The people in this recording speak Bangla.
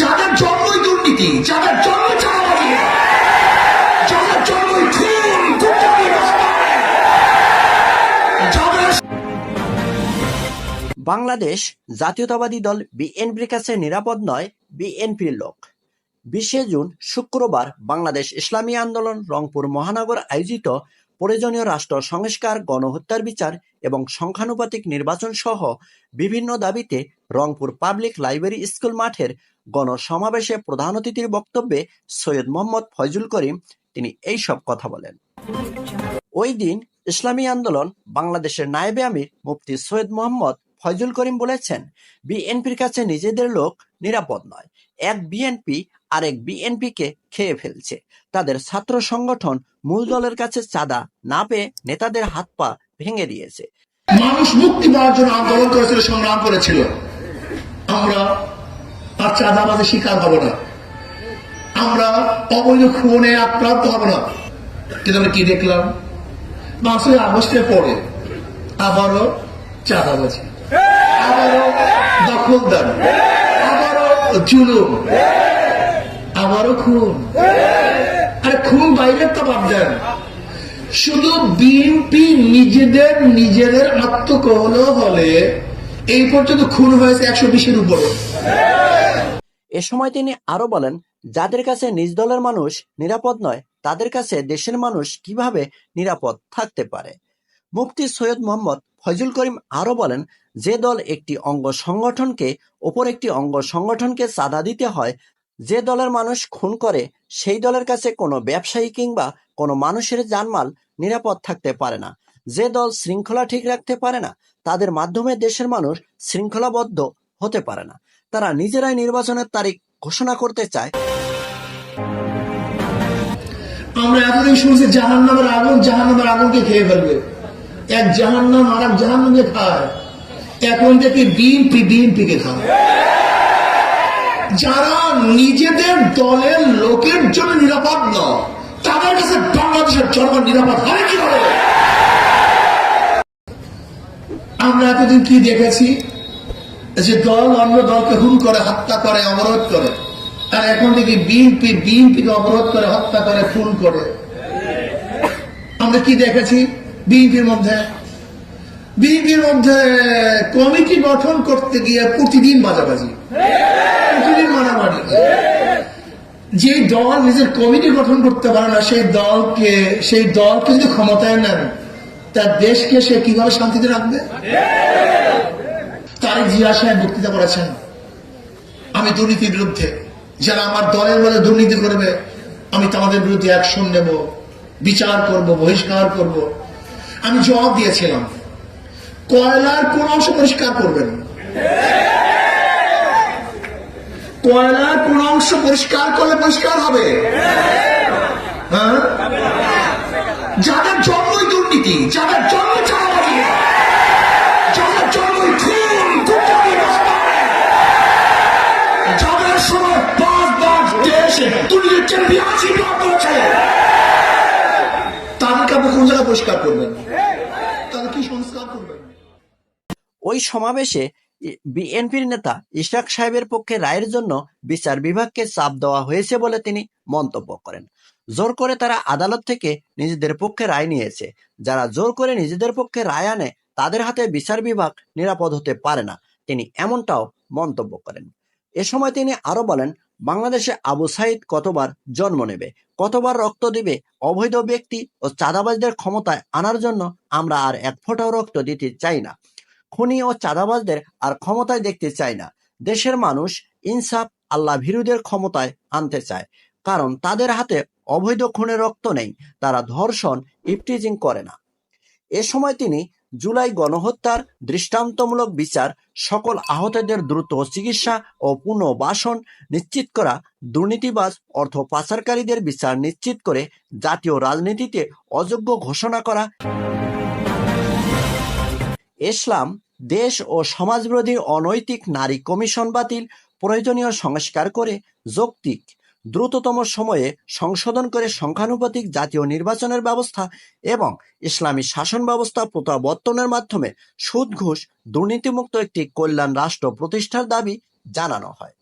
যাদের জন্মই দুর্নীতি, যাদের জন্ম চালাবাজি যাদের জন্মই বাংলাদেশ জাতীয়তাবাদী দল বিএনপির কাছে নিরাপদ নয়, বিএনপির লোক। বিশে জুন শুক্রবার বাংলাদেশ ইসলামী আন্দোলন রংপুর মহানগর আয়োজিত প্রয়োজনীয় রাষ্ট্র সংস্কার, গণহত্যার বিচার এবং সংখ্যানুপাতিক নির্বাচন সহ বিভিন্ন দাবিতে রংপুর পাবলিক লাইব্রেরি স্কুল মাঠের গণসমাবেশে প্রধান অতিথির বক্তব্যে সৈয়দ মোহাম্মদ ফয়জুল করিম তিনি এই সব কথা বলেন। ওই দিন ইসলামী আন্দোলন বাংলাদেশের নায়েবে আমির মুফতি সৈয়দ মোহাম্মদ ফয়জুল করিম বলেছেন, বিএনপির কাছে নিজেদের লোক নিরাপদ নয়। এক বিএনপি আরেক বিএনপিকে খেয়ে ফেলছে। তাদের ছাত্র সংগঠন মূল দলের কাছে চাঁদা না পেয়ে নেতাদের হাত পা ভেঙে দিয়েছে। মানুষ মুক্তি পাওয়ার জন্য আন্দোলন করেছিল, সংগ্রাম করেছিল। আমরা আর চাঁদাবাজের শিকার হব না। আমরা অবৈধ খুনে আক্রান্ত হব না। কিন্তু আমরা কি দেখলাম? মাসের আগস্টের পরে আবারও চাঁদাবাজি। আবারও দখলদার, আবারও জুলুম, আবারও খুন। আরে খুন বাইরের তো বাদ দেন। শুধু বিএনপি নিজেদের নিজেদের আত্মকহল হলে এই পর্যন্ত খুন হয়েছে একশো বিশের উপরে এ সময় তিনি আরও বলেন, যাদের কাছে নিজ দলের মানুষ নিরাপদ নয়, তাদের কাছে দেশের মানুষ কীভাবে নিরাপদ থাকতে পারে? মুফতি সৈয়দ মোহাম্মদ ফয়জুল করিম আরও বলেন, যে দল একটি অঙ্গ সংগঠনকে, ওপর একটি অঙ্গ সংগঠনকে চাঁদা দিতে হয়, যে দলের মানুষ খুন করে, সেই দলের কাছে কোনো ব্যবসায়ী কিংবা কোনো মানুষের জানমাল নিরাপদ থাকতে পারে না। যে দল শৃঙ্খলা ঠিক রাখতে পারে না, তাদের মাধ্যমে দেশের মানুষ শৃঙ্খলাবদ্ধ হতে পারে না। তারা নিজেরাই নির্বাচনের তারিখ ঘোষণা করতে চায়। আমরা এতদিন শুনছি জাহান নামের আগুন জাহান নামের আগুনকে খেয়ে ফেলবে। এক জাহান নাম আর এক জাহান নামকে খায় এখন থেকে বিএনপি বিএনপিকে খায়? যারা নিজেদের দলের লোকের জন্য নিরাপদ নয়, তাদের কাছে বাংলাদেশের জনগণ নিরাপদ হবে কি হবে আমরা এতদিন কি দেখেছি? যে দল অন্য দলকে হুন করে, হত্যা করে, অবরোধ করে। আর এখন দেখি বিএনপি, বিএনপিকে অবরোধ করে, হত্যা করে, খুন করে। আমরা কি দেখেছি? বিএনপির মধ্যে বিএনপির মধ্যে কমিটি গঠন করতে গিয়ে প্রতিদিন বাজাবাজি। প্রতিদিন মারামারি। যে দল নিজের কমিটি গঠন করতে পারে না, সেই দলকে সেই দলকে যদি ক্ষমতায় নেন, তার দেশকে সে কীভাবে শান্তিতে রাখবে? তারেক জিয়া সাহেব বক্তৃতা করেছেন, আমি দুর্নীতির বিরুদ্ধে, যারা আমার দলের মধ্যে দুর্নীতি করবে, আমি তোমাদের বিরুদ্ধে অ্যাকশন নেব, বিচার করব, বহিষ্কার করব। আমি জবাব দিয়েছিলাম। কয়লার কোন অংশ পরিষ্কার করবেন কয়লার কোন অংশ পরিষ্কার করলে পরিষ্কার হবে। পরিষ্কার করবেন। তাদের কি সংস্কার করবেন? ওই সমাবেশে বিএনপির নেতা ইশরাক সাহেবের পক্ষে রায়ের জন্য বিচার বিভাগকে চাপ দেওয়া হয়েছে বলে তিনি মন্তব্য করেন। জোর করে তারা আদালত থেকে নিজেদের পক্ষে রায় নিয়েছে। যারা জোর করে নিজেদের পক্ষে রায় আনে, তাদের হাতে বিচার বিভাগ নিরাপদ হতে পারে না। তিনি এমনটাও মন্তব্য করেন। এ সময় তিনি আরও বলেন বাংলাদেশে আবু সাইদ কতবার জন্ম নেবে, কতবার রক্ত দিবে, অবৈধ ব্যক্তি ও চাঁদাবাজদের ক্ষমতায় আনার জন্য আমরা আর এক ফোঁটাও রক্ত দিতে চাই না। খুনি ও চাঁদাবাজদের আর ক্ষমতায় দেখতে চায় না। দেশের মানুষ ইনসাফ আল্লাহ ভিরুদের ক্ষমতায় আনতে চায়, কারণ তাদের হাতে অবৈধ খুনের রক্ত নেই, তারা ধর্ষণ ইফটিজিং করে না। এ সময় তিনি জুলাই গণহত্যার দৃষ্টান্তমূলক বিচার সকল আহতদের দ্রুত চিকিৎসা ও পুনর্বাসন নিশ্চিত করা, দুর্নীতিবাজ অর্থ পাচারকারীদের বিচার নিশ্চিত করে জাতীয় রাজনীতিতে অযোগ্য ঘোষণা করা। ইসলাম, দেশ ও সমাজবিরোধী অনৈতিক নারী কমিশন বাতিল, প্রয়োজনীয় সংস্কার করে যৌক্তিক। দ্রুততম সময়ে সংশোধন করে সংখ্যানুপাতিক জাতীয় নির্বাচনের ব্যবস্থা এবং ইসলামী শাসন ব্যবস্থা প্রত্যাবর্তনের মাধ্যমে সুদ, ঘুষ, দুর্নীতিমুক্ত একটি কল্যাণ রাষ্ট্র প্রতিষ্ঠার দাবি জানানো হয়।